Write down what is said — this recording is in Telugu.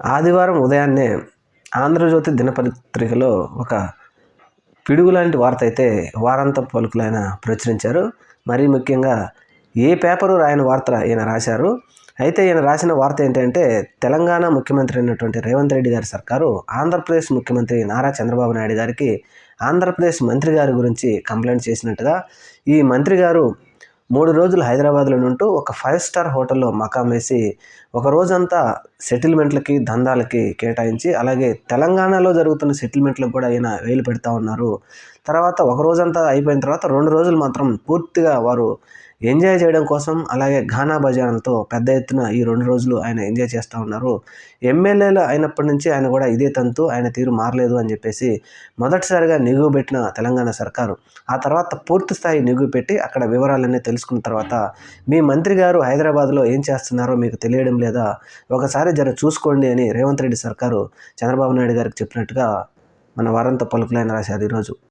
ఆదివారం ఉదయాన్నే ఆంధ్రజ్యోతి దినపత్రికలో ఒక పిడుగు లాంటి వార్త అయితే వారాంత పలుకులైన ప్రచురించారు. మరీ ముఖ్యంగా ఏ పేపరు రాయని వార్త ఈయన రాశారు. అయితే ఈయన రాసిన వార్త ఏంటంటే తెలంగాణ ముఖ్యమంత్రి అయినటువంటి రేవంత్ రెడ్డి గారి సర్కారు ఆంధ్రప్రదేశ్ ముఖ్యమంత్రి నారా చంద్రబాబు నాయుడు గారికి ఆంధ్రప్రదేశ్ మంత్రి గారి గురించి కంప్లైంట్ చేసినట్టుగా ఈ మంత్రి గారు మూడు రోజులు హైదరాబాద్లో ఉంటూ ఒక ఫైవ్ స్టార్ హోటల్లో మకాం వేసి ఒక రోజంతా సెటిల్మెంట్లకి దందాలకి కేటాయించి అలాగే తెలంగాణలో జరుగుతున్న సెటిల్మెంట్లకు కూడా ఆయన వేలు పెడతా ఉన్నారు. తర్వాత ఒక రోజంతా అయిపోయిన తర్వాత రెండు రోజులు మాత్రం పూర్తిగా వారు ఎంజాయ్ చేయడం కోసం అలాగే ఘానా భజనలతో పెద్ద ఎత్తున ఈ రెండు రోజులు ఆయన ఎంజాయ్ చేస్తూ ఉన్నారు. ఎమ్మెల్యేలు అయినప్పటి నుంచి ఆయన కూడా ఇదే తంతు ఆయన తీరు మారలేదు అని చెప్పేసి మొదటిసారిగా నిగువ పెట్టిన తెలంగాణ సర్కారు. ఆ తర్వాత పూర్తి స్థాయి నిగువ పెట్టి అక్కడ వివరాలన్నీ తెలుసుకున్న తర్వాత మీ మంత్రి గారు హైదరాబాద్లో ఏం చేస్తున్నారో మీకు తెలియడం లేదా ఒకసారి జర చూసుకోండి అని రేవంత్ రెడ్డి సర్కారు చంద్రబాబు నాయుడు గారికి చెప్పినట్టుగా మన వారంత పలుకులైన రాశారు ఈరోజు.